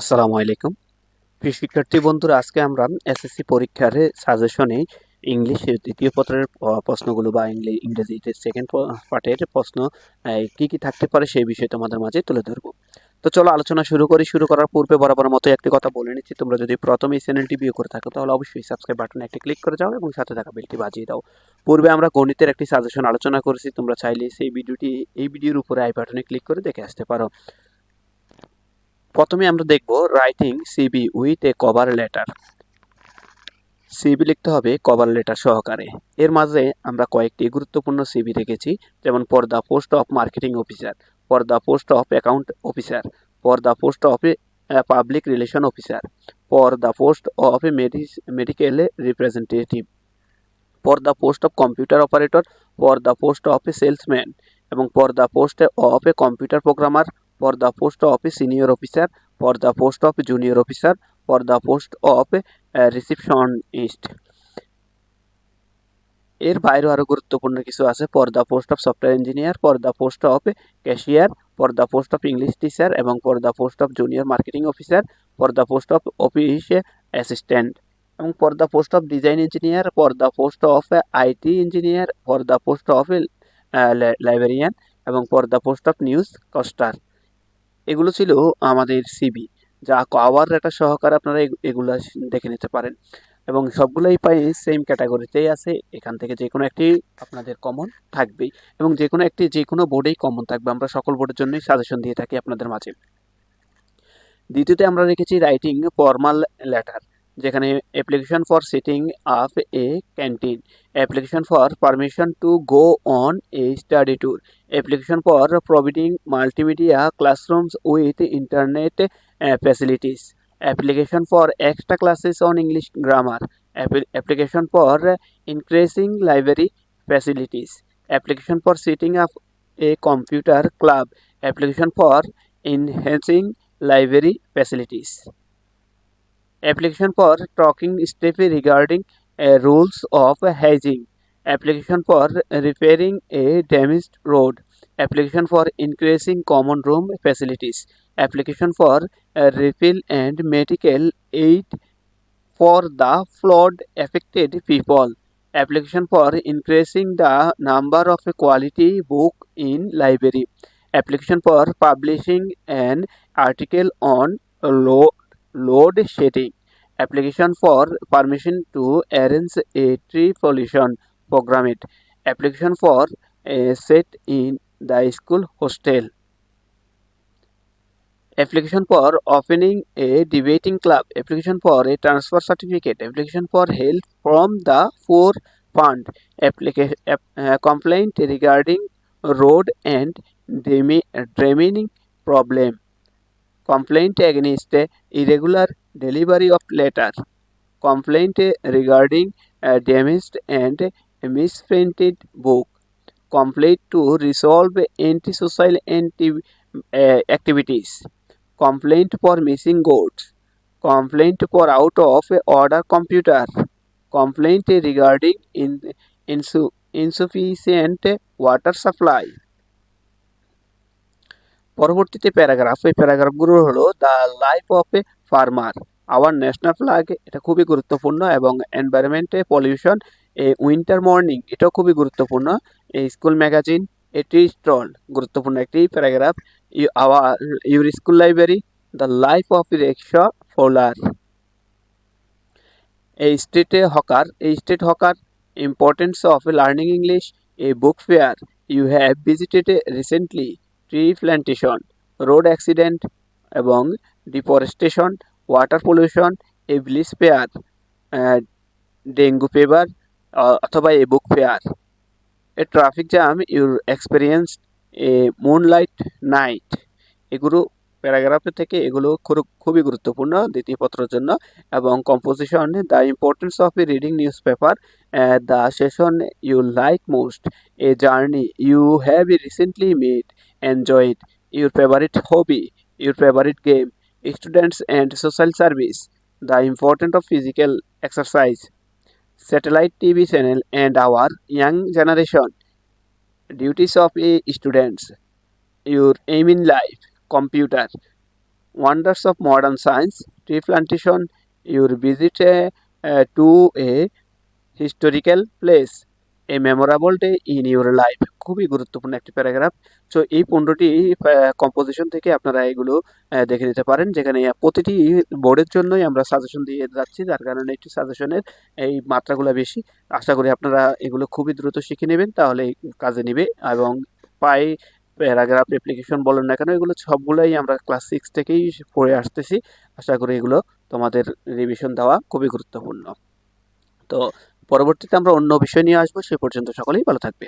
আসসালামু আলাইকুম। প্রিয় শিক্ষার্থী বন্ধুরা, আজকে আমরা এসএসসি পরীক্ষার সাজেশনে ইংলিশের দ্বিতীয় পত্রের প্রশ্নগুলো বা ইংলি ইংরেজিতে সেকেন্ড পার্টের প্রশ্ন কি কি থাকতে পারে সেই বিষয়ে তোমাদের মাঝে তুলে ধরবো। তো চলো আলোচনা শুরু করি। শুরু করার পূর্বে বরাবর মতো একটি কথা বলে নিচ্ছি। তোমরা যদি প্রথম এই চ্যানেলটি ভিউ করে থাকো, তাহলে অবশ্যই সাবস্ক্রাইব বাটনে একটি ক্লিক করে যাও এবং সাথে থাকা বেলটি বাজিয়ে দাও। পূর্বে আমরা গণিতের একটি সাজেশন আলোচনা করেছি। তোমরা চাইলে সেই ভিডিওটি এই ভিডিওর উপরে আই বাটনে ক্লিক করে দেখে আসতে পারো। প্রথমে আমরা দেখব writing CV with a cover letter CV লিখতে হবে কভার লেটার সহকারে। এর মাঝে আমরা কয়েকটি গুরুত্বপূর্ণ সিবি রেখেছি যেমন for the post of marketing officer for the post of account officer for the post of public relation officer for the post of a medical representative for the post of computer operator for the post of a salesman এবং for the post of a computer programmer a senior officer, for the post of a junior officer, for the post of a uh, receptionist. এর বাইরেও আরও গুরুত্বপূর্ণ কিছু আছে for the post of software engineer for the post of cashier for the post of English teacher এবং for the post of junior marketing officer for the post of office assistant এবং for the post of design engineer for the post of IT engineer for the post of librarian এবং for the post of newscaster এগুলো ছিল আমাদের CB যা hour letter সহকারে আপনারা এগু- এগুলো দেখে নিতে পারেন। এবং সবগুলোই পাই সেম ক্যাটাগরিতেই আছে। এখান থেকে যে কোনো একটি আপনাদের কমন থাকবেই এবং যে কোনো একটি যে কোনো বোর্ডেই কমন থাকবে। আমরা সকল বোর্ডের জন্যই সাজেশন দিয়ে থাকি আপনাদের মাঝে। দ্বিতীয়তে আমরা রেখেছি রাইটিং ফর্মাল লেটার যেখানে application for setting up a canteen application for permission to go on a study tour application for providing multimedia classrooms with internet facilities application for extra classes on English grammar application for increasing library facilities application for setting up a computer club application for enhancing library facilities application for talking step regarding uh, rules of hygiene, application for repairing a damaged road, application for increasing common room facilities, application for uh, refill and medical aid for the flood affected people. Application for increasing the number of quality book in library. Application for publishing an article on load, load shedding application for permission to arrange a tree pollution program it. Application for a set in the school hostel. Application for opening a debating club. Application for a transfer certificate. Application for help from the poor fund. Application uh, complaint regarding road and draining draining problem complaint against irregular delivery of letter complaint regarding uh, damaged and misprinted book complaint to resolve antisocial anti uh, activities complaint for missing goods, complaint for out of order computer, complaint regarding in, insu, insufficient water supply. পরবর্তীতে paragraph. এই প্যারাগ্রাফগুলো হলো the life of a farmer our national flag এটা খুবই গুরুত্বপূর্ণ, এবং এনভায়রনমেন্টে pollution a winter morning এটাও খুবই গুরুত্বপূর্ণ। এই স্কুল ম্যাগাজিন, এটি স্টল গুরুত্বপূর্ণ একটি paragraph. Our, your school library, the life of rickshaw puller a street hawker a street hawker importance of learning English a book fair you have visited recently tree plantation road accident এবং deforestation water pollution village fair dengue fever অথবা a book fair a traffic jam your experience a moonlight night এগুলো প্যারাগ্রাফের থেকে এগুলো খুব- খুবই গুরুত্বপূর্ণ দ্বিতীয় পত্রের জন্য এবং composition the importance of a reading newspaper the season you like most a journey you have recently made enjoy it your favorite hobby your favorite game students and social service the importance of physical exercise. Satellite tv channel and our young generation duties of a students your aim in life computer wonders of modern science tree plantation your visit a, a, to a historical place a memorable day in your life. খুবই গুরুত্বপূর্ণ একটি paragraph so এই পনেরোটি composition থেকে আপনারা এগুলো দেখে নিতে পারেন। যেখানে প্রতিটি বোর্ডের জন্যই আমরা সাজেশন দিয়ে যাচ্ছি। যার কারণে একটি সাজেশনের এই মাত্রাগুলো বেশি। আশা করি আপনারা এগুলো খুবই দ্রুত শিখে নেবেন, তাহলে কাজে নেবে। এবং পাই প্যারাগ্রাফ অ্যাপ্লিকেশন বলেন না কেন, এগুলো সবগুলোই আমরা ক্লাস সিক্স থেকেই পড়ে আসতেছি। আশা করি এগুলো তোমাদের রিভিশন দেওয়া খুবই গুরুত্বপূর্ণ। তো, পরবর্তীতে আমরা অন্য বিষয় নিয়ে আসব। সে পর্যন্ত সকলেই ভালো থাকবে।